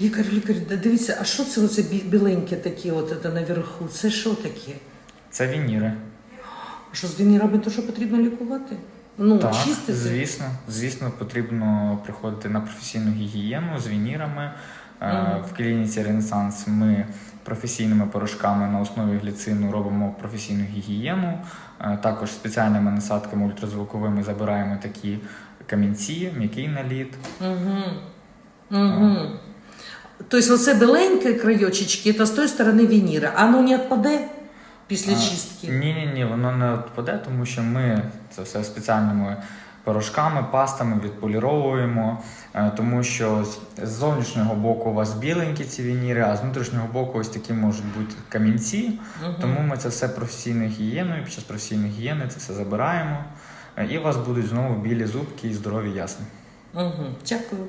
Лікар, лікар, да дивіться, а що це оце бі- біленьке таке, от це наверху? Це що таке? Це вініри. А що з вінірами, то що потрібно лікувати? Ну, так, чистити? звісно, звісно, потрібно приходити на професійну гігієну з вінірами. Е, Мгм. В клініці Ренесанс ми професійними порошками на основі гліцину робимо професійну гігієну. Е, Також спеціальними насадками ультразвуковими забираємо такі камінці, м'який наліт. Угу. Угу. Тобто оце біленьке крайочечки, це з тої сторони вініра. А воно не відпаде після чистки? Ні, ні, ні, воно не відпаде, тому що ми це все спеціальними порошками, пастами відполіровуємо, е, тому що з- з зовнішнього боку у вас біленькі ці вініри, а з внутрішнього боку ось такі можуть бути камінці. Мгм. Тому ми це все професійною гігієною, під час професійної гігієни це все забираємо. е, І у вас будуть знову білі зубки і здорові ясни. Угу. Дякую.